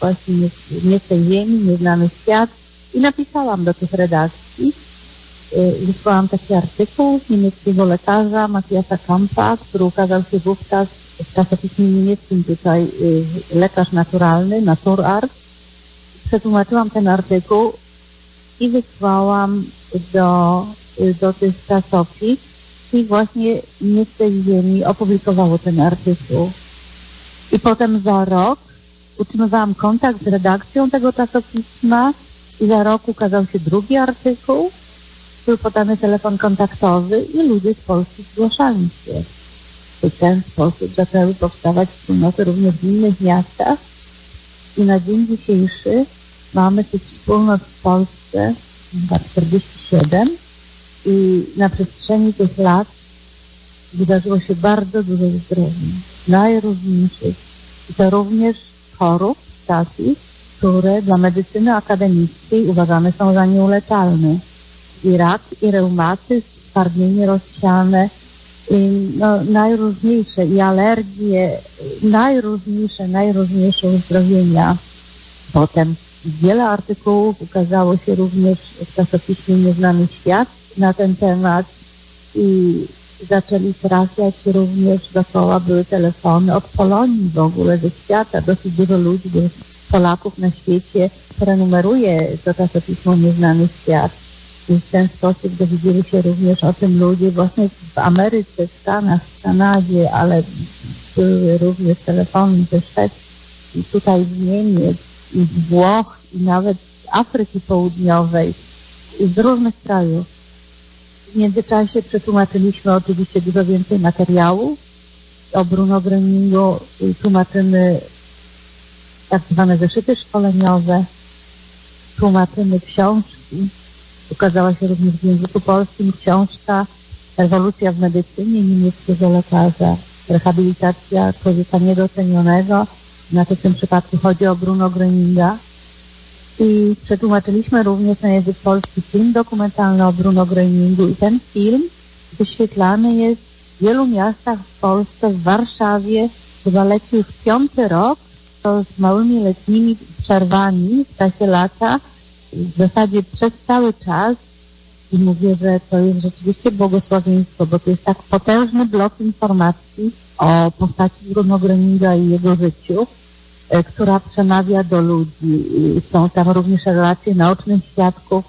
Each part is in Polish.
właśnie nie, z tej ziemi, nieznany świat i napisałam do tych redakcji. Y, wysłałam taki artykuł niemieckiego lekarza Matthiasa Kampa, który ukazał się wówczas w czasopiśmie niemieckim tutaj y, lekarz naturalny, Naturarzt. Przetłumaczyłam ten artykuł i wysłałam do, y, do tych czasopism i właśnie nie z tej ziemi opublikowało ten artykuł. I potem za rok utrzymywałam kontakt z redakcją tego czasopisma i za rok ukazał się drugi artykuł, był podany telefon kontaktowy i ludzie z Polski zgłaszali się. W ten sposób zaczęły powstawać wspólnoty również w innych miastach i na dzień dzisiejszy mamy tych wspólnot w Polsce chyba 47 i na przestrzeni tych lat wydarzyło się bardzo dużo uzdrowień, najróżniejszych. I to również chorób takich, które dla medycyny akademickiej uważane są za nieuleczalne. I rak, i reumatyzm, stwardnienie rozsiane, no, najróżniejsze, i alergie, najróżniejsze, najróżniejsze uzdrowienia. Potem wiele artykułów ukazało się również w czasopiśmie Nieznany Świat na ten temat i zaczęli trafiać również dookoła były telefony od Polonii w ogóle, ze świata. Dosyć dużo ludzi, Polaków na świecie prenumeruje to czasopismo Nieznany Świat. I w ten sposób dowiedzieli się również o tym ludzie właśnie w Ameryce, w Stanach, w Kanadzie, ale były również telefony ze Szwecji i tutaj z Niemiec i z Włoch i nawet z Afryki Południowej i z różnych krajów. W międzyczasie przetłumaczyliśmy oczywiście dużo więcej materiału o Bruno Groeningu. Tłumaczymy tak zwane zeszyty szkoleniowe, tłumaczymy książki. Ukazała się również w języku polskim książka Rewolucja w medycynie niemieckiego lekarza, rehabilitacja człowieka niedocenionego. Znaczy w tym przypadku chodzi o Bruno Groeninga. I przetłumaczyliśmy również na język polski film dokumentalny o Bruno Groeningu i ten film wyświetlany jest w wielu miastach w Polsce, w Warszawie, chyba leci już piąty rok, to z małymi letnimi przerwami w czasie lata, w zasadzie przez cały czas. I mówię, że to jest rzeczywiście błogosławieństwo, bo to jest tak potężny blok informacji o postaci Bruno Groeninga i jego życiu, która przemawia do ludzi. Są tam również relacje naocznych świadków,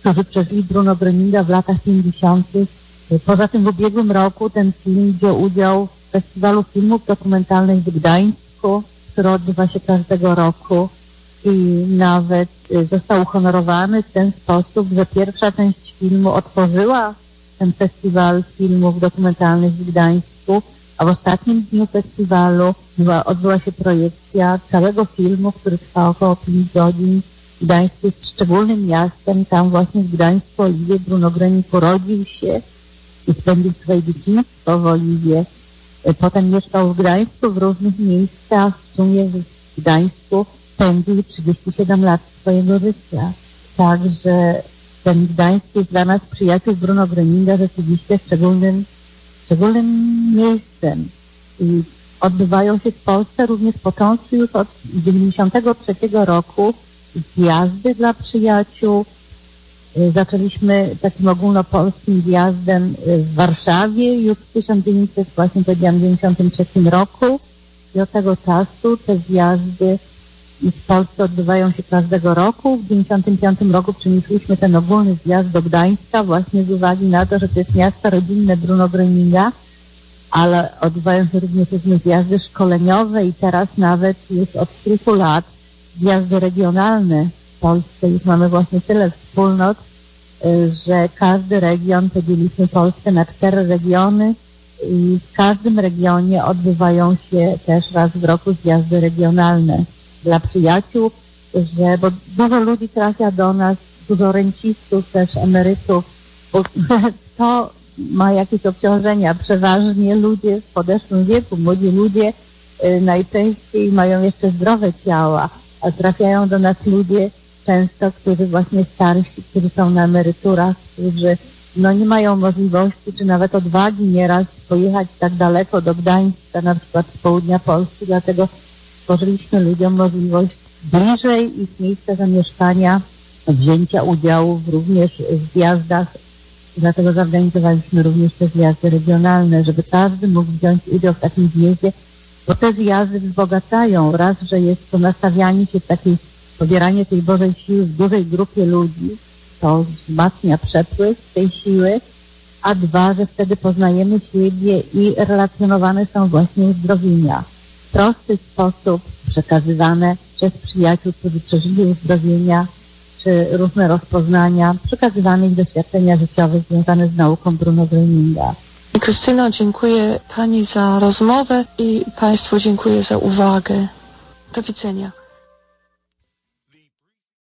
którzy przeżyli Bruno Groeninga w latach 50. E, poza tym w ubiegłym roku ten film wziął udział w Festiwalu Filmów Dokumentalnych w Gdańsku, który odbywa się każdego roku i nawet e, został uhonorowany w ten sposób, że pierwsza część filmu otworzyła ten Festiwal Filmów Dokumentalnych w Gdańsku, a w ostatnim dniu festiwalu była, odbyła się projekcja całego filmu, który trwa około 5 godzin. Gdańsk jest szczególnym miastem. Tam właśnie w Gdańsku Oliwie Bruno Grenik urodził się i spędził swoje dzieciństwo w Oliwie. E, potem mieszkał w Gdańsku w różnych miejscach. W sumie w Gdańsku spędził 37 lat swojego życia. Także ten Gdańsk jest dla nas przyjaciół Bruno Greninga rzeczywiście szczególnym szczególnym miejscem. I odbywają się w Polsce również począwszy już od 1993 roku zjazdy dla przyjaciół. Y, zaczęliśmy takim ogólnopolskim zjazdem y, w Warszawie już w 1993 roku i od tego czasu te zjazdy w Polsce odbywają się każdego roku. W 1995 roku przenieśliśmy ten ogólny zjazd do Gdańska właśnie z uwagi na to, że to jest miasto rodzinne Bruno Gröninga, ale odbywają się również różne zjazdy szkoleniowe i teraz nawet jest od kilku lat zjazdy regionalne w Polsce. Już mamy właśnie tyle wspólnot, y, że każdy region, podzieliliśmy Polskę na cztery regiony i w każdym regionie odbywają się też raz w roku zjazdy regionalne dla przyjaciół, że, bo dużo ludzi trafia do nas, dużo rencistów, też emerytów, bo to ma jakieś obciążenia. Przeważnie ludzie w podeszłym wieku, młodzi ludzie y, najczęściej mają jeszcze zdrowe ciała, a trafiają do nas ludzie często, którzy właśnie starsi, którzy są na emeryturach, którzy no nie mają możliwości, czy nawet odwagi nieraz pojechać tak daleko do Gdańska, na przykład z południa Polski, dlatego stworzyliśmy ludziom możliwość bliżej ich miejsca zamieszkania, wzięcia udziału również w zjazdach. Dlatego zorganizowaliśmy również te zjazdy regionalne, żeby każdy mógł wziąć udział w takim zjeździe, bo te zjazdy wzbogacają. Raz, że jest to nastawianie się w takiej, pobieranie tej Bożej siły w dużej grupie ludzi, to wzmacnia przepływ tej siły, a dwa, że wtedy poznajemy siebie i relacjonowane są właśnie uzdrowienia. Prosty sposób przekazywane przez przyjaciół, którzy przeżyli uzdrowienia, czy różne rozpoznania, przekazywane ich doświadczenia życiowe związane z nauką Bruno Gröninga. Krystyno, dziękuję Pani za rozmowę i Państwu dziękuję za uwagę. Do widzenia.